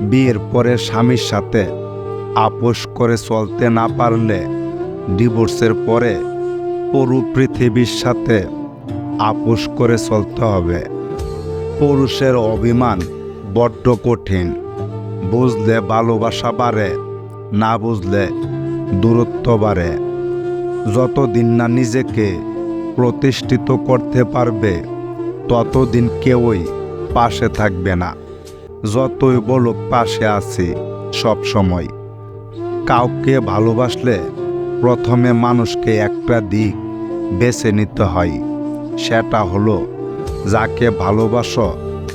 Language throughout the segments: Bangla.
বিয়ের পরে স্বামীর সাথে আপোষ করে চলতে না পারলে ডিভোর্সের পরে পুরো পৃথিবীর সাথে আপোষ করে চলতে হবে। পুরুষের অভিমান বড্ড কঠিন। বুঝলে ভালোবাসা বাড়ে, না বুঝলে দূরত্ব বাড়ে। যতদিন না নিজেকে প্রতিষ্ঠিত করতে পারবে, ততদিন কেউই পাশে থাকবে না। যতই বলুক পাশে আছি সব সময়। কাউকে ভালোবাসলে প্রথমে মানুষকে একটা দিক বেছে নিতে হয়। সেটা হলো, যাকে ভালোবাসো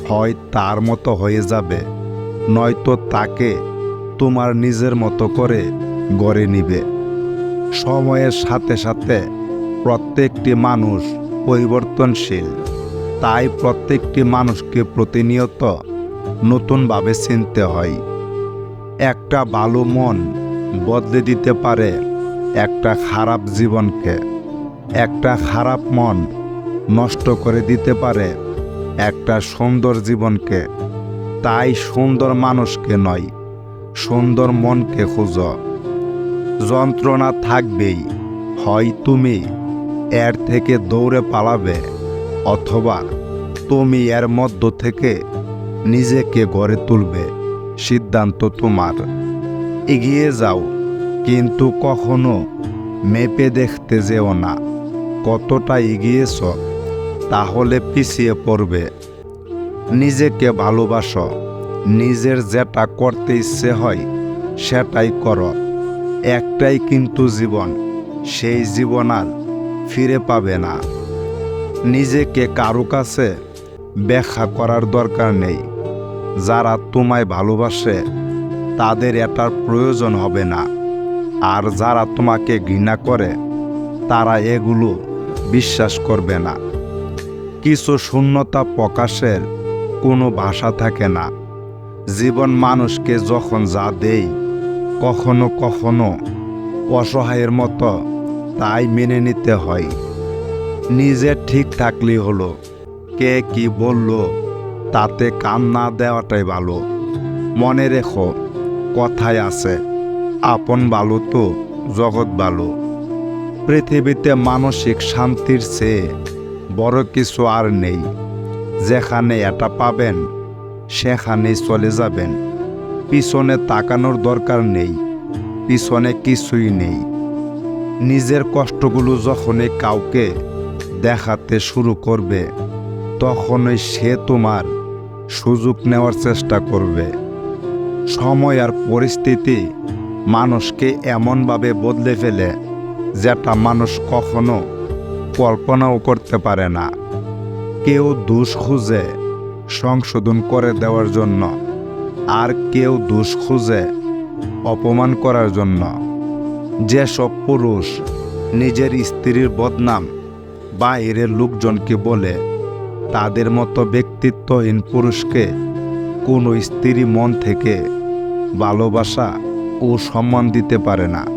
হয় তার মতো হয়ে যাবে, নয়তো তাকে তোমার নিজের মতো করে গড়ে নিবে। সময়ের সাথে সাথে প্রত্যেকটি মানুষ পরিবর্তনশীল, তাই প্রত্যেকটি মানুষকে প্রতিনিয়ত নতুনভাবে চিনতে হয়। একটা ভালো মন বদলে দিতে পারে একটা খারাপ জীবনকে। একটা খারাপ মন নষ্ট করে দিতে পারে একটা সুন্দর জীবনকে। তাই সুন্দর মানুষকে নয়, সুন্দর মনকে খুঁজো। যন্ত্রণা থাকবেই, হয় তুমি এর থেকে দৌড়ে পালাবে অথবা তুমি এর মধ্য থেকে নিজেকে গড়ে তুলবে, সিদ্ধান্ত তোমার। এগিয়ে যাও, কিন্তু কখনো মেপে দেখতে যেও না। কতটা এগিয়েছ, তাহলে পিছিয়ে পড়বে। নিজেকে ভালোবাসো, নিজের যেটা করতে ইচ্ছে হয়, সেটাই করো। একটাই কিন্তু জীবন, সেই জীবন আর ফিরে পাবে না। নিজেকে কারও কাছে ব্যাখ্যা করার দরকার নেই। যারা তোমায় ভালোবাসে, তাদের এটার প্রয়োজন হবে না। আর যারা তোমাকে ঘৃণা করে, তারা এগুলো বিশ্বাস করবে না। কিছু শূন্যতা প্রকাশের কোনো ভাষা থাকে না। জীবন মানুষকে যখন যা দেই কখনো কখনো অসহায়ের মতো তাই মেনে নিতে হয়। নিজে ঠিক থাকলেই হলো, কে কি বলল তাতে কান না দেওয়াটাই ভালো। মনে রেখো কথায় আছে, আপন ভালো তো জগৎ ভালো। পৃথিবীতে মানসিক শান্তির চেয়ে বড় কিছু আর নেই। যেখানে এটা পাবেন, সেখানেই চলে যাবেন। পিছনে তাকানোর দরকার নেই, পিছনে কিছুই নেই। নিজের কষ্টগুলো যখনই কাউকে দেখাতে শুরু করবে, তখনই সে তোমার সুযোগ নেওয়ার চেষ্টা করবে। সময় আর পরিস্থিতি মানুষকে এমনভাবে বদলে ফেলে যেটা মানুষ কখনো কল্পনাও করতে পারে না। কেউ দোষ খুঁজে সংশোধন করে দেওয়ার জন্য আর কেউ দোষ খুঁজে অপমান করার জন্য। যেসব পুরুষ নিজের স্ত্রীর বদনাম বাইরের লোকজনকে বলে তাদের মতো ব্যক্তিত্বহীন পুরুষকে কোনো স্ত্রী মন থেকে ভালোবাসা ও সম্মান দিতে পারে না।